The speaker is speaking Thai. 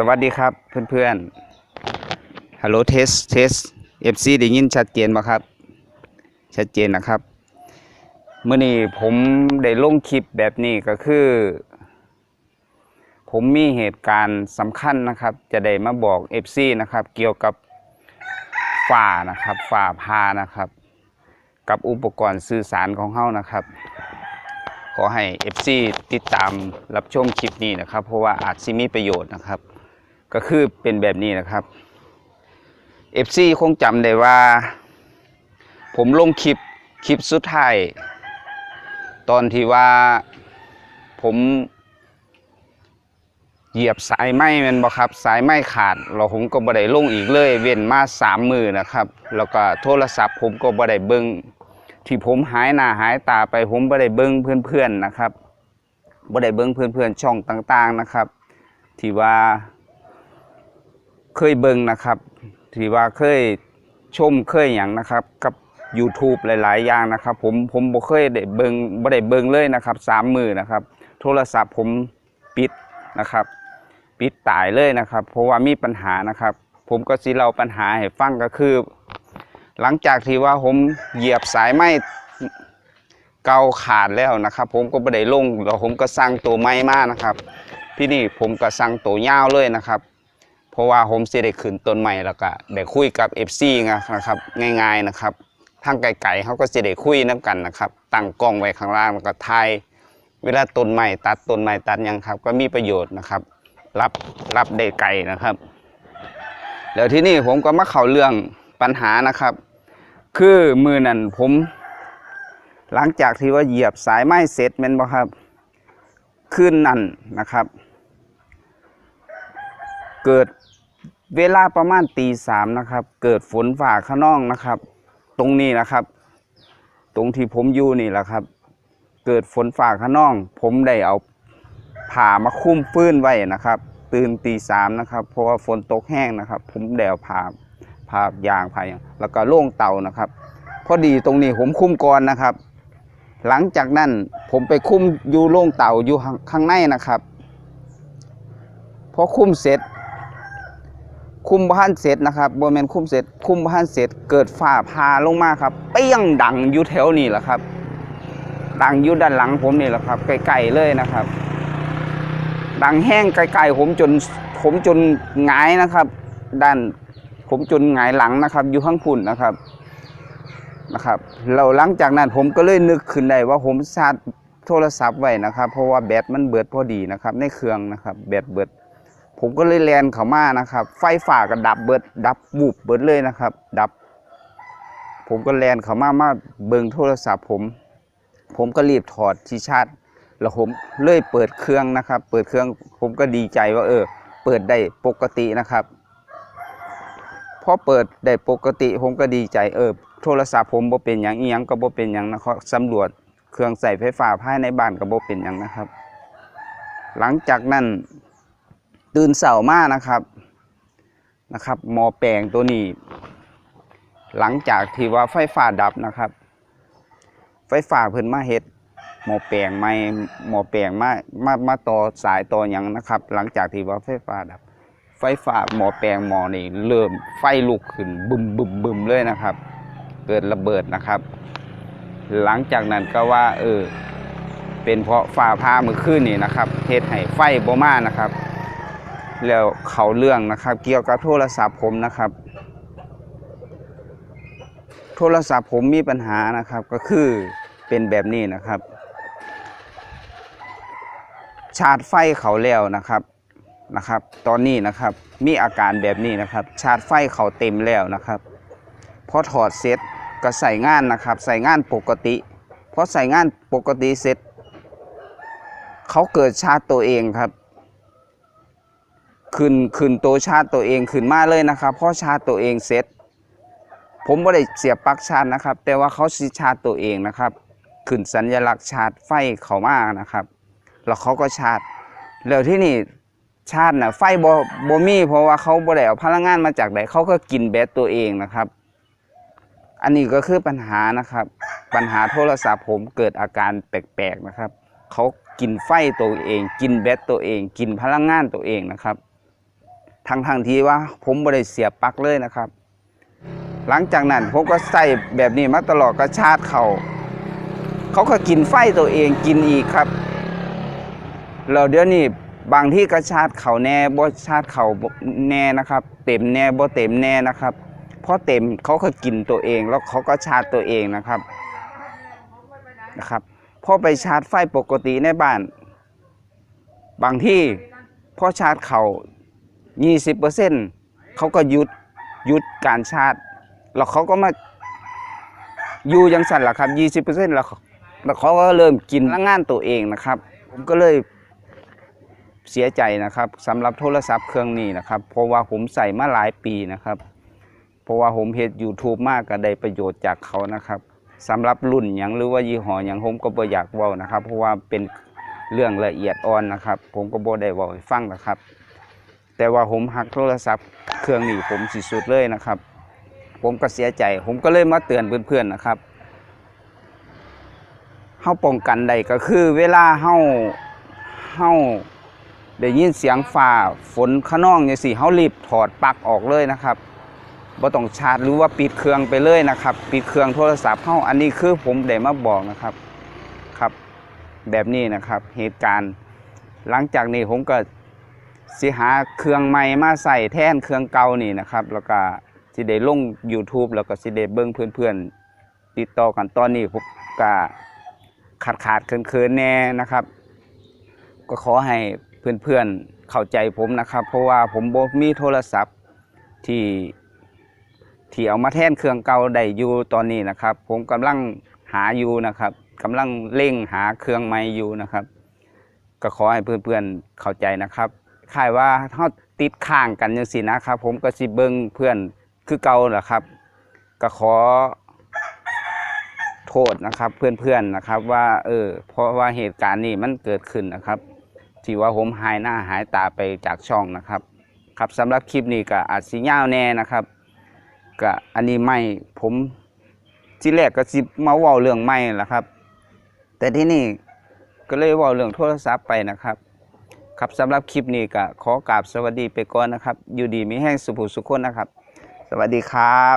สวัสดีครับเพื่อนๆ ฮัลโหลเทสเทสเอฟซีได้ยินชัดเจนไหมครับ ชัดเจนนะครับ เมื่อนี้ผมได้ลงคลิปแบบนี้ก็คือ ผมมีเหตุการณ์สำคัญนะครับ จะได้มาบอก FC นะครับ เกี่ยวกับฝ่านะครับฝ่าพานะครับ กับอุปกรณ์สื่อสารของเฮานะครับ ขอให้ FC ติดตามรับชมคลิปนี้นะครับ เพราะว่าอาจสิมีประโยชน์นะครับ ก็คือเป็นแบบนี้นะครับ FC คงจำได้ว่า ผมลงคลิปคลิปสุดท้ายตอนที่ว่าผมเหยียบสายไม้มันบ่ครับสายไม้ขาดแล้วผมก็บ่ได้ลงอีกเลย เว้นมาสามมือนะครับ แล้วก็โทรศัพท์ผมก็บ่ได้เบิ่งที่ผมหายหน้าหายตาไปผมบ่ได้เบิ่งเพื่อนๆนะครับบ่ได้เบิ่งเพื่อนๆช่องต่างๆนะครับ ที่ว่า เคยเบิ่งนะครับที่ว่าเคยชมเคยอย่างนะครับ กับ YouTube หลาย ๆ อย่างนะครับ ผมผมบ่เคยได้เบิ่งบ่ได้เบิ่งเลยนะครับสามมือนะครับ โทรศัพท์ผมปิดนะครับ ปิดตายเลยนะครับ เพราะว่ามีปัญหานะครับ ผมก็สิเล่าปัญหาให้ฟังก็คือ หลังจากที่ว่าผมเหยียบสายไม้เกาขาดแล้วนะครับ ผมก็บ่ได้ลงแล้วผมก็สั่งตัวไม้มานะครับ ที่นี่ผมก็สั่งตัวยาวเลยนะครับ ราะว่าผมสิได้ขึ้นต้นใหม่แล้วก็ได้คุยกับ FC นะครับ ง่าย ๆนะครับทางไกลๆเขาก็จะได้คุยน้ำกันนะครับตั้งกล้องไว้ข้างล่างแล้วก็ถ่ายเวลาต้นใหม่ตัดต้นใหม่ตัดยังครับ ก็มีประโยชน์นะครับ รับรับได้ไกลนะครับ แล้วที่นี่ผมก็มาเข้าเรื่องปัญหานะครับ คือมือนั่นผม หลังจากที่ว่าเหยียบสายไม้เสร็จแม่นบ่ครับคืนนั่นนะครับ เกิดเวลาประมาณตีสามนะครับ เกิดฝนฝ่าขนองนะครับ ตรงนี้นะครับ ตรงที่ผมอยู่นี่แหละครับ เกิดฝนฝ่าขนอง ผมได้เอาผ้ามาคุ้มฟื้นไว้นะครับ ตื่นตีสามนะครับ เพราะว่าฝนตกแห้งนะครับ ผมได้เอาผ้าผ้ายางผ้าอย่างแล้วก็โล่งเตานะครับ พอดีตรงนี้ผมคุ้มก่อนนะครับ หลังจากนั้นผมไปคุ้มอยู่โล่งเตาอยู่ข้างในนะครับพอคุ้มเสร็จ คุมบ้านเสร็จนะครับบนแมนคุมเสร็จ คุมบ้านเสร็จ เกิดฝ่าพาลงมาครับเปี้ยงดังอยู่แถวนี้แหละครับ ดังอยู่ด้านหลังผมนี่แหละครับไกลๆเลยนะครับ ดังแห้งไกลๆผมจนผมจนหงายนะครับ ด้านผมจนหงายหลังนะครับ อยู่ข้างพุ่นนะครับนะครับเราหลังจากนั้นผมก็เลยนึกขึ้นได้ว่าผมชาร์จโทรศัพท์ไว้นะครับ เพราะว่าแบตมันเบิดพอดีนะครับ ในเครื่องนะครับ แบตเบิด ผมก็เลยแลนเขามานะครับ ไฟฝ่าก็ดับเบิด ดับบูบเบิดเลยนะครับ ดับ ผมก็แลนเขามามาเบิงโทรศัพท์ผม ผมก็รีบถอดที่ชาร์จแล้วผมเลยเปิดเครื่องนะครับ เปิดเครื่องผมก็ดีใจว่าเออ เปิดได้ปกตินะครับพอเปิดได้ปกติผมก็ดีใจเออโทรศัพท์ผมบ่เป็นอย่างอียังก็บ่เป็นอย่างนะครับสำรวจเครื่องใส่ไฟฟ้าภายในบ้านก็บ่เป็นอย่างนะครับ หลังจากนั้น ตื่นเสาร์มากนะครับนะครับหมอแปลงตัวนี้ หลังจากที่ว่าไฟฟ้าดับนะครับ ไฟฟ้าเพิ่นมาเฮ็ดหมอแปลงไม่หมอแปลงมามามาต่อสายต่อหยังนะครับ หลังจากที่ว่าไฟฟ้าดับ ไฟฟ้าหมอแปลงหมอนี่เริ่มไฟลุกขึ้นบึมบึมบึมเลยนะครับ เกิดระเบิดนะครับ หลังจากนั้นก็ว่า เออเป็นเพราะฟ้าผ่ามื่อคืนนี่นะครับเฮ็ดให้ไฟบ่มานะครับ แล้วเขาเรื่องนะครับ เกี่ยวกับโทรศัพท์ผมนะครับ โทรศัพท์ผมมีปัญหานะครับก็คือเป็นแบบนี้นะครับ ชาร์จไฟเขาแล้วนะครับนะครับ ตอนนี้นะครับมีอาการแบบนี้นะครับ ชาร์จไฟเขาเต็มแล้วนะครับพอถอดเสร็จก็ใส่งานนะครับ ใส่งานปกติพอใส่งานปกติเสร็จเขาเกิดชาร์จตัวเองครับ ขึ้นขึ้นตัวชาร์จตัวเองขึ้นมาเลยนะครับพอชาร์จตัวเองเสร็จ ผมไม่ได้เสียบปลั๊กชาร์จนะครับ แต่ว่าเขาสิชาร์จตัวเองนะครับ ขึ้นสัญลักษณ์ชาร์จไฟเขามากนะครับ แล้วเขาก็ชาร์จแล้วที่นี่ชาร์จนะไฟบบมีเพราะว่าเขาบ่ได้เอาพลังงานมาจากไหนเขาก็กินแบตตัวเองนะครับ อันนี้ก็คือปัญหานะครับ ปัญหาโทรศัพท์ผมเกิดอาการแปลกๆนะครับ เขากินไฟตัวเอง กินแบตตัวเอง กินพลังงานตัวเองนะครับ ทั้งทางที่ว่า ผมบ่ได้เสียบปลั๊กเลยนะครับ หลังจากนั้นผมก็ใส่แบบนี้มาตลอดก็ชาร์จเขาเขาก็กินไฟตัวเองกินอีกครับแล้วเดี๋ยวนี้บางที่ก็ชาร์จเขาแน่บ่ชาร์จเขาแน่นะครับ เต็มแน่บ่เต็มแน่นะครับเพราะเต็มเขาก็กินตัวเอง แล้วเขาก็ชาร์จตัวเองนะครับนะครับพอไปชาร์จไฟปกติในบ้าน บางที่พอชาร์จเขา 20%เขาก็หยุดหยุดการชาร์จแล้วเขาก็มาอยู่ยังสั่นละครับ20%แล้วเขาแล้วเขาก็เริ่มกินพลังงานตัวเองนะครับ ผมก็เลยเสียใจนะครับสำหรับโทรศัพท์เครื่องนี้นะครับเพราะว่าผมใส่มาหลายปีนะครับ เพราะว่าผมเฮ็ด YouTube มากก็ได้ประโยชน์จากเขานะครับสำหรับรุ่นหยังหรือว่ายี่ห้อหยังผมก็บ่อยากเว้านะครับ เพราะว่าเป็นเรื่องละเอียดอ่อนนะครับ ผมก็บ่ได้เว้าให้ฟังนะครับ แต่ว่าผมหักโทรศัพท์เครื่องนี้ผมสิสุดเลยนะครับ ผมก็เสียใจ ผมก็เลยมาเตือนเพื่อนๆนะครับเฮาป้องกันได้ก็คือ เวลาเฮาเฮาได้ยินเสียงฟ้าฝนขนองจังซี่เฮารีบถอดปลั๊กออกเลยนะครับบ่ต้องชาร์จหรือว่าปิดเครื่องไปเลยนะครับ ปิดเครื่องโทรศัพท์เฮาอันนี้คือผมได้มาบอกนะครับครับ แบบนี้นะครับเหตุการณ์ หลังจากนี้ผมก็ สิหาเครื่องใหม่มาใส่แทนเครื่องเก่านี่นะครับ แล้วก็สิได้ลง YouTube แล้วก็สิได้เบิ่งเพื่อนๆ ติดต่อกันตอนนี้ผมก็ขาดขาดเคินๆแน่นะครับ ก็ขอให้เพื่อนๆเข้าใจผมนะครับ เพราะว่าผมบ่มีโทรศัพท์ที่ที่เอามาแทนเครื่องเก่าได้อยู่ตอนนี้นะครับ ผมกำลังหาอยู่นะครับกำลังเร่งหาเครื่องใหม่อยู่นะครับ ก็ขอให้เพื่อนๆเข้าใจนะครับ ค่ายว่าเฮาติดข้างกันจังซี่นะครับ ผมก็สิเบิ่งเพื่อนคือเก่าแหละครับ ก็ขอโทษนะครับเพื่อนๆนะครับว่าเออเพราะว่าเหตุการณ์นี้มันเกิดขึ้นนะครับที่ว่าผมหายหน้าหายตาไปจากช่องนะครับ ครับสำหรับคลิปนี้ก็อาจสิยาวแน่นะครับก็อันนี้ไม่ผมที่แรกก็สิมาว้าเรื่องไม่แหละครับ แต่ที่นี่ก็เลยว้าเรื่องโทรศัพท์ไปนะครับ ครับสำหรับคลิปนี้ก็ขอกราบสวัสดีไปก่อนนะครับ อยู่ดีมีแห้งสุภุสุขคนนะครับ สวัสดีครับ